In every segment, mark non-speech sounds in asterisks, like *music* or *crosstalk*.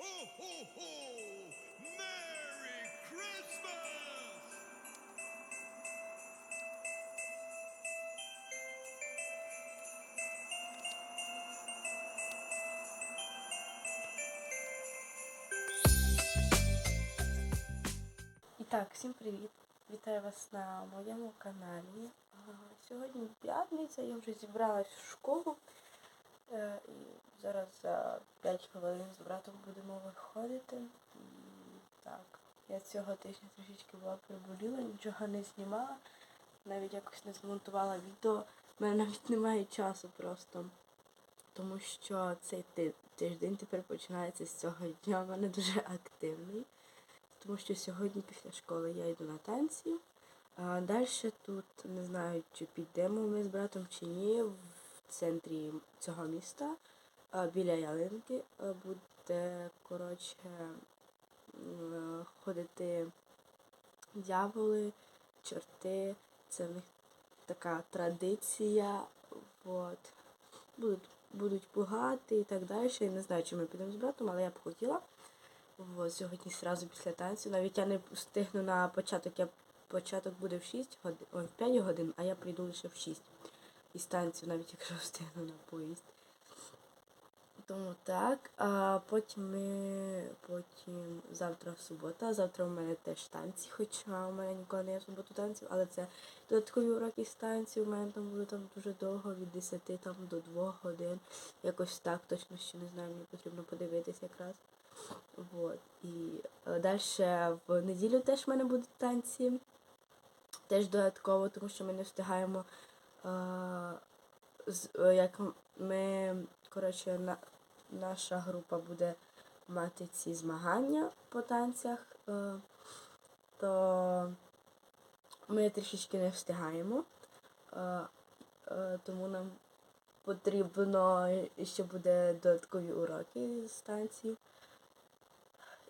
Ho! Merry Christmas! І так, всім привіт! Вітаю вас на моєму каналі. Сьогодні п'ятниця, я вже зібралась в школу. Е, І зараз за 5 хвилин з братом будемо виходити. Так, я цього тижня трішечки була приболіла, нічого не знімала, навіть якось не змонтувала відео. У мене навіть немає часу просто. Тому що цей тиждень тепер починається з цього дня. У мене дуже активний тому що сьогодні після школи я йду на танці. А далі тут не знаю, чи підемо ми з братом чи ні. Центрі цього міста біля ялинки буде коротше ходити дяволи, чорти. Це в них така традиція. От. Будуть, будуть пугати і так далі. Я не знаю, чи ми підемо з братом, але я б хотіла. От, сьогодні зразу після танцю. Навіть я не встигну на початок. Я початок буде в 6 годин, ой, в 5 годин, а я прийду лише в 6 із танцю, навіть якщо встигну на поїзд. Тому так. А потім ми потім завтра субота. Завтра у мене теж танці, хоча у мене ніколи не є в суботу танців, але це додаткові уроки з танців. У мене там буде там дуже довго, від 10 там, до 2 годин. Якось так, точно ще не знаю, мені потрібно подивитись якраз. Вот. І далі в неділю теж в мене будуть танці. Теж додатково, тому що ми не встигаємо. Е, як ми, коротше, на, наша група буде мати ці змагання по танцях, е, то ми трішечки не встигаємо. Е, тому нам потрібно ще буде додаткові уроки з танців.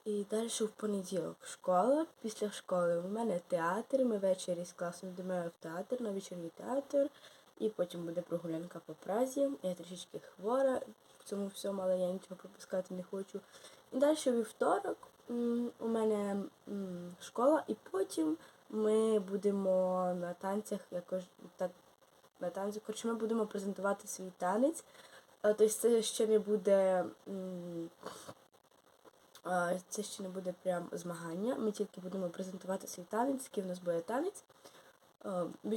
І далі в понеділок школа. Після школи у мене театр. Ми ввечері з класом йдемо в театр, на вечірній театр. І потім буде прогулянка по Празі. Я трішечки хвора в цьому всьому, але я нічого пропускати не хочу. І далі вівторок у мене школа, і потім ми будемо на танцях якось так. На танці, коротше, ми будемо презентувати свій танець. Тобто це ще не буде. Це ще не буде прям змагання. Ми тільки будемо презентувати свій танець, який в нас буде танець. В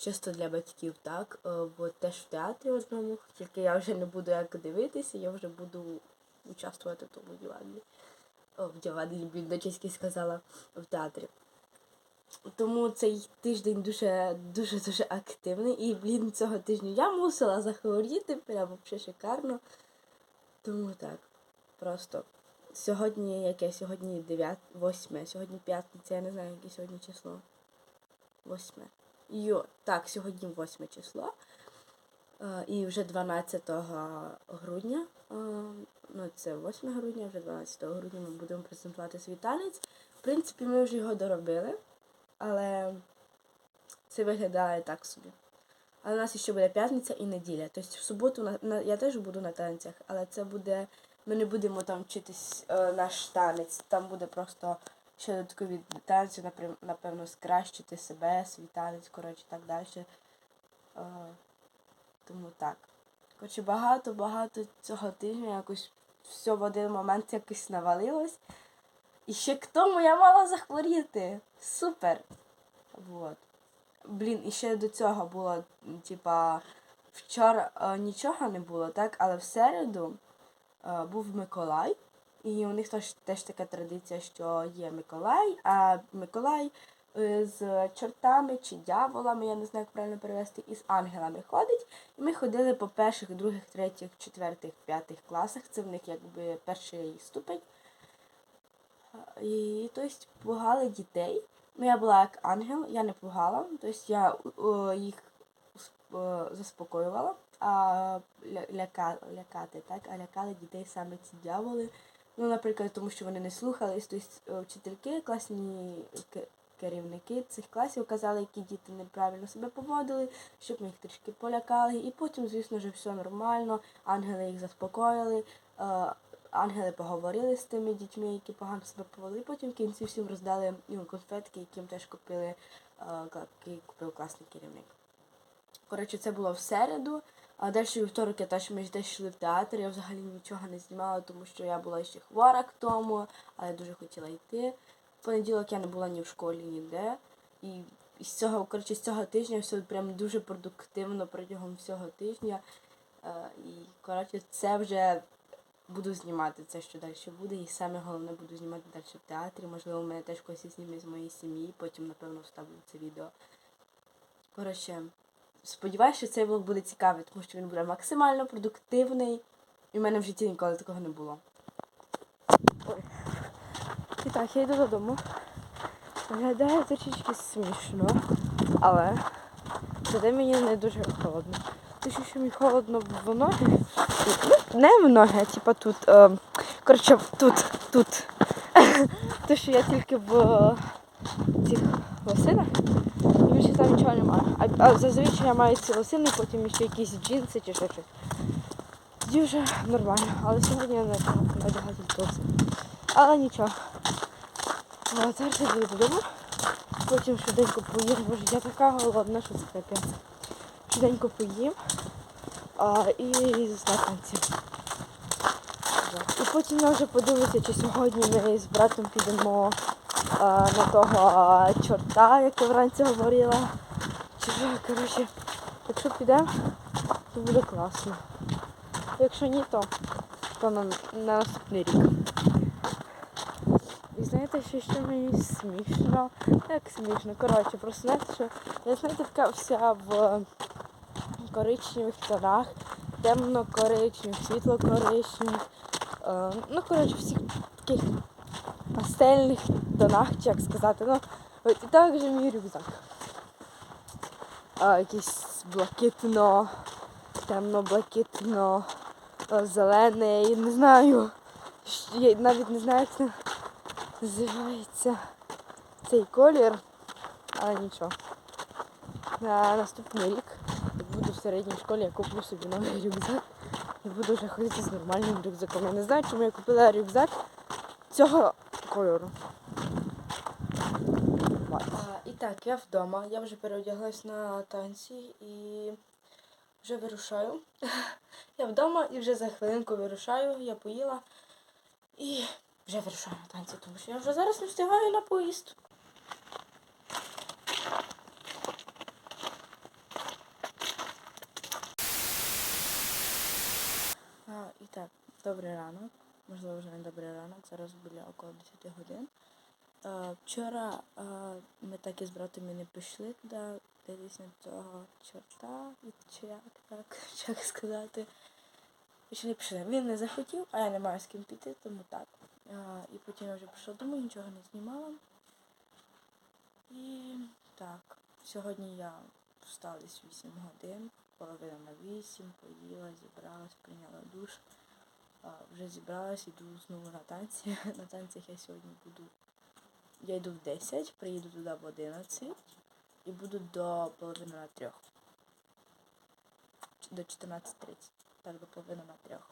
часто для батьків, так. От теж в театрі одному, тільки я вже не буду як дивитися, я вже буду участвувати в тому дівадлі. О, в до чеськи сказала в театрі. Тому цей тиждень дуже дуже активний. І, блін, цього тижня я мусила захворіти, прямо взагалі шикарно. Тому так, просто. Сьогодні яке? Сьогодні 9, 8, сьогодні п'ятниця, я не знаю, яке сьогодні число. 8. Йо, так, сьогодні 8 число. Е, І вже 12 грудня, е, ну це 8 грудня, вже 12 грудня ми будемо презентувати свій танець. В принципі, ми вже його доробили, але це виглядає так собі. Але у нас ще буде п'ятниця і неділя. Тобто в суботу на, на, я теж буду на танцях, але це буде. Ми не будемо там вчитись е, наш танець. Там буде просто ще додаткові танці, напевно, скращити себе, свій танець, коротше, так далі. Е, тому так. Коротше, багато-багато цього тижня якось все в один момент якось навалилось. І ще к тому я мала захворіти. Супер. Вот. Блін, і ще до цього було, типа, вчора е, нічого не було, так, але в середу був Миколай. І у них теж, теж така традиція, що є Миколай, а Миколай е, з чортами чи дяволами, я не знаю, як правильно перевести, і з ангелами ходить. І ми ходили по перших, других, третіх, четвертих, п'ятих класах. Це в них якби перший ступень. І тобто пугали дітей. Ну, я була як ангел, я не пугала, тобто я їх е, заспокоювала, а ляка, лякати, так, а лякали дітей саме ці дяволи. Ну, наприклад, тому що вони не слухались, тобто вчительки, класні керівники цих класів казали, які діти неправильно себе поводили, щоб ми їх трішки полякали. І потім, звісно ж, все нормально, ангели їх заспокоїли. е, ангели поговорили з тими дітьми, які погано себе повели. Потім в кінці всім роздали ну, конфетки, яким теж купили, е, купив класний керівник. Коротше, це було в середу, а далі вівторок я теж ми десь йшли в театр. Я взагалі нічого не знімала, тому що я була ще хвора к тому, але дуже хотіла йти. В понеділок я не була ні в школі, ніде. І з цього, коротше, з цього тижня все прям дуже продуктивно протягом всього тижня. Е, і коротше, це вже буду знімати це, що далі буде. І саме головне буду знімати далі в театрі. Можливо, мене теж когось зніме з моєї сім'ї, потім, напевно, вставлю це відео. Коротше, сподіваюся, що цей влог буде цікавий, тому що він буде максимально продуктивний. І в мене в житті ніколи такого не було. Ой. І так, я йду додому. Виглядає трішечки смішно, але зате мені не дуже холодно. Те, що мені холодно в ноги. Не в ноги, а типа тут. Е, коротше, тут, тут. *laughs* Те, що я тільки в е, цих лосинах. І більше там нічого немає. А, а зазвичай я маю ці лосини, потім ще якісь джинси чи щось. Тоді вже нормально. Але сьогодні я не надягати лосини. Але нічого. А зараз я йду додому. Потім швиденько поїм. Боже, я така голодна, що це капець. Швиденько поїм. А, і на танці. І потім я вже подивлюся, чи сьогодні ми з братом підемо на того чорта, як я вранці говорила. Чи коротше, якщо підемо, то буде класно. Якщо ні, то, то на, на наступний рік. І знаєте, що ще мені смішно? Як смішно? Коротше, просто знаєте, що я знаєте, така вся в коричневих тонах, темно-коричневих, світло-коричневих. Е, ну, коротше, всіх таких пастельних тонах, чи як сказати. Ну, от, і також мій рюкзак. А, якийсь блакитно, темно-блакитно, зелений, не знаю. Я навіть не знаю, як це називається цей колір, але нічого. На наступний рік, як буду в середній школі, я куплю собі новий рюкзак і буду вже ходити з нормальним рюкзаком. Я не знаю, чому я купила рюкзак цього кольору. Так, я вдома, я вже переодяглась на танці і вже вирушаю. *laughs* Я вдома і вже за хвилинку вирушаю, я поїла і вже вирушаю на танці, тому що я вже зараз не встигаю на поїзд. А, і так, добрий ранок. Можливо, вже не добрий ранок, зараз біля около 10 годин. А, вчора а, ми так і з братом і не пішли туди, дивись на того чорта, чи як так, *laughs* чи як сказати. Не пішли. Він не захотів, а я не маю з ким піти, тому так. А, і потім я вже прийшла додому, нічого не знімала. І так, сьогодні я встала десь 8 годин, половина на 8, поїла, зібралась, прийняла душ. Вже зібралась, іду знову на танці. *laughs* На танцях я сьогодні буду. Я йду в 10, приїду туди в 11 і буду до половини на трьох. Ч- До 14.30. Так, до половини на трьох.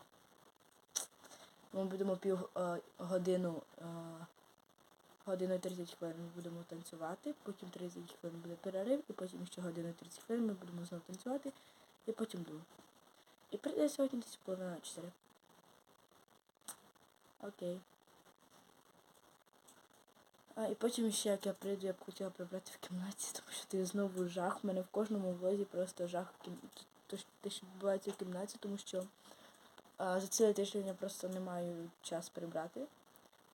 Ми будемо пів е, годину, е, годину 30 хвилин ми будемо танцювати, потім 30 хвилин буде перерив, і потім ще годину 30 хвилин ми будемо знову танцювати, і потім дум. І прийде сьогодні десь половина на 4. Окей. А, і потім ще як я прийду, я б хотіла прибрати в кімнаті, тому що ти знову жах. У мене в кожному влозі просто жах. Те, що відбувається в кімнаті, тому що а, за цілий тиждень я просто не маю час прибрати.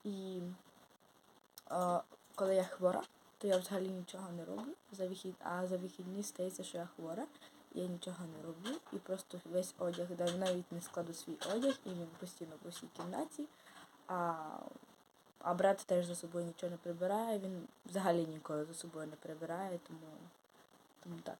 І а, коли я хвора, то я взагалі нічого не роблю. За вихід... А за вихідні стається, що я хвора, я нічого не роблю. І просто весь одяг, навіть не складу свій одяг, і він постійно в усій кімнаті. А, а брат теж за собою нічого не прибирає, він взагалі ніколи за собою не прибирає, тому, тому так.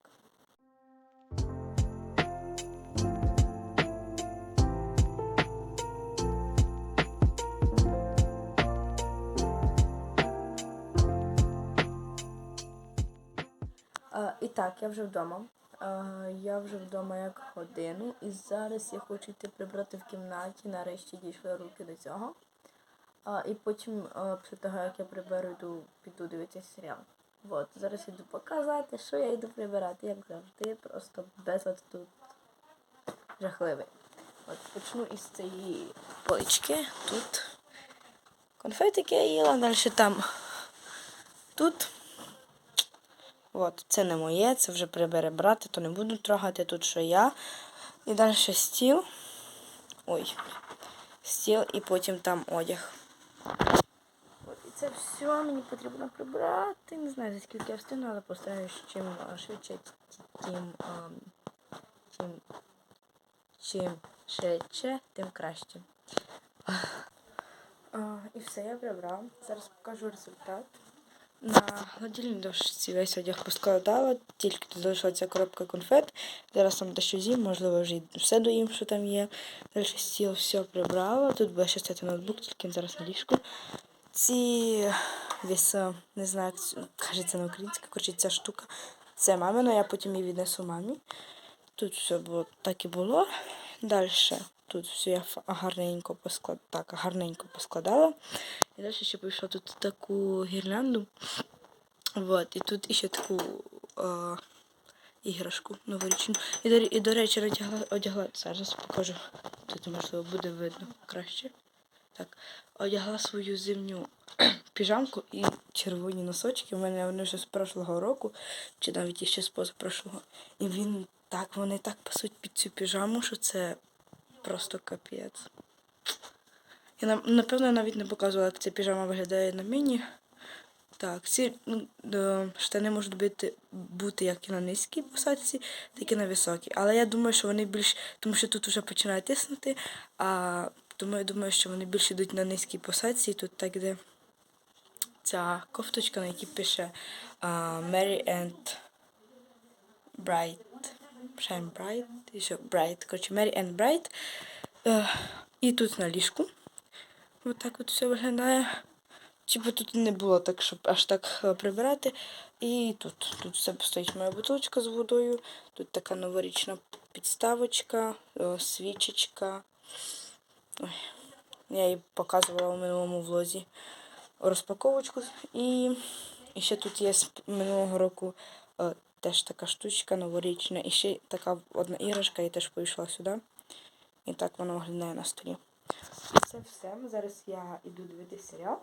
А, і так, я вже вдома. А, я вже вдома як годину, і зараз я хочу йти прибрати в кімнаті. Нарешті дійшли руки до цього. А, і потім, а, після того, як я приберу, йду, піду дивитися серіал. От, зараз йду показати, що я йду прибирати, як завжди, просто безлад тут жахливий. От почну із цієї полички. Тут конфетики я їла, далі там. Тут. От, це не моє, це вже прибере брати, то не буду трогати тут, що я. І далі стіл. Ой. Стіл і потім там одяг. От, і це все мені потрібно прибрати. Не знаю, за скільки я встигну, але постараюсь чим швидше, тим, чим, чим швидше, тим краще. І все, я прибрав. Зараз покажу результат. На холодильній дошці весь одяг поскладала, тільки тут залишилася коробка конфет. Зараз там дещо з'їм, можливо, вже все доїм, що там є. Далі стіл все прибрала. Тут буде ще стояти ноутбук, тільки зараз на ліжку. Ці віса, не знаю, як кажеться на українську, коротше, ця штука. Це мамина, я потім її віднесу мамі. Тут все було так і було. Далі тут все я гарненько посклад... так, гарненько поскладала. І далі ще прийшла тут таку гірлянду. Вот, і тут ще таку е, іграшку новорічну. І, до, і, до речі, одягла, одягла, зараз покажу. Тут можливо буде видно краще. Так, одягла свою зимню *clears throat* піжамку і червоні носочки. У мене вони вже з прошлого року, чи навіть іще з позапрошлого. І він так, вони так пасуть під цю піжаму, що це просто капець. Я напевно навіть не показувала, як ця піжама виглядає на мені. Так, ці штани можуть бути, бути як і на низькій посадці, так і на високій. Але я думаю, що вони більш, тому що тут вже починає тиснути, а тому я думаю, що вони більше йдуть на низькій посадці. І тут так де ця кофточка, на якій пише Mary and Bright. Shine Bright. І Bright. Коротше, Mary and Bright. Е, і тут на ліжку. Ось так от все виглядає. Типу тут не було так, щоб аж так е, прибирати. І тут. Тут все стоїть моя бутилочка з водою. Тут така новорічна підставочка, е, свічечка. Ой, я її показувала у минулому влозі розпаковочку. І, і ще тут є з минулого року теж така штучка новорічна. І ще така одна іграшка, я теж прийшла сюди. І так воно виглядає на столі. Це все. Зараз я іду дивитися серіал.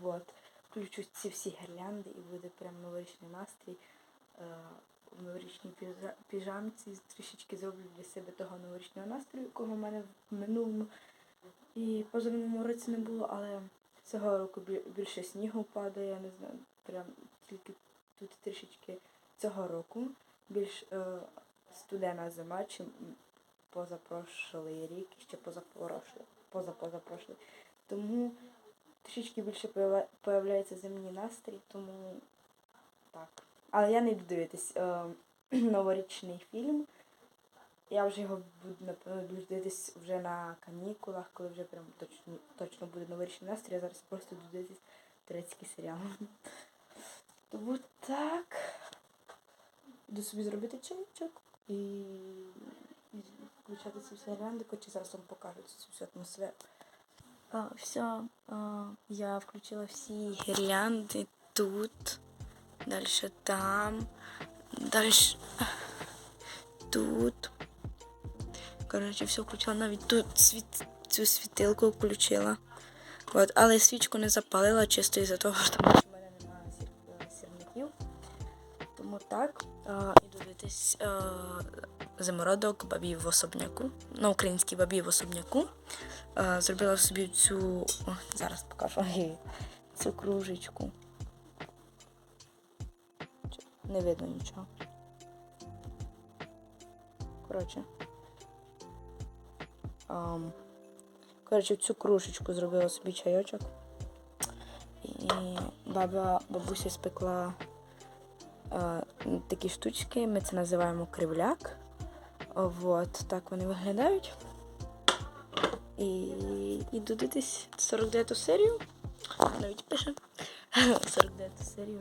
Вот. Включу ці всі гірлянди і буде прям новорічний настрій. Е, в новорічній піжамці трішечки зроблю для себе того новорічного настрою, якого в мене в минулому і позаминулому році не було, але цього року більше снігу падає, я не знаю, прям тільки тут трішечки цього року більш е, студена зима, чим позапрошлий рік, ще позапрошлий, позапозапрошлий. Тому трішечки більше появляється зимній настрій, тому так. Але я не буду дивитись е, *clears throat* новорічний фільм. Я вже його буду, напевно, дивитись вже на канікулах, коли вже прям точно, точно буде новорічний настрій. Я зараз просто дивитись турецький серіал. *laughs* Тому так. Іду собі зробити чайчик і, включати ці всі гірлянди, хоча зараз вам покажу цю всю атмосферу. А, все, а, я включила всі гірлянди тут, далі там, далі тут. Коротше, все включила, навіть тут світ, цю світилку включила. От, але свічку не запалила чисто із-за того, що дивитись а, зимородок бабів в особняку. На українській бабів в особняку. А, зробила собі цю. О, зараз покажу цю кружечку. Не видно нічого. Коротше. Ам, коротше, цю кружечку зробила собі чайочок. І баба, бабуся спекла е, такі штучки, ми це називаємо кривляк. Вот, так вони виглядають. І іду дивитись 49 серію. Навіть пише *laughs* 49 серію.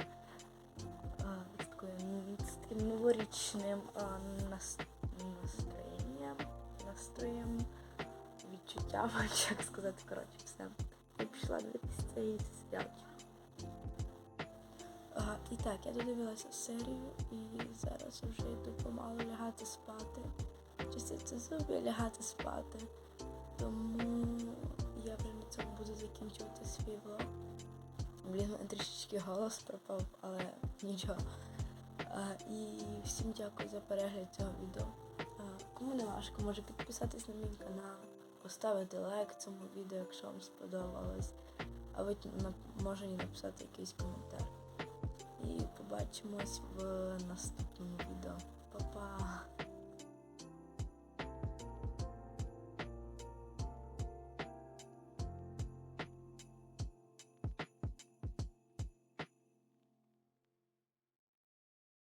З таким новорічним настроєнням, настроєм, відчуттям, *laughs* як сказати, коротше, все. Я пішла дивитися цей серіалчик. А, і так, я додивилася серію і зараз вже йду помалу лягати спати. Чистити зуби, лягати спати. Тому я вже на цьому буду закінчувати свій влог. Блін, мене трішечки голос пропав, але нічого. А, і всім дякую за перегляд цього відео. А, кому не важко, може підписатись на мій канал, поставити лайк цьому відео, якщо вам сподобалось. А ви може і написати якийсь коментар. І побачимось в наступному відео. Па-па!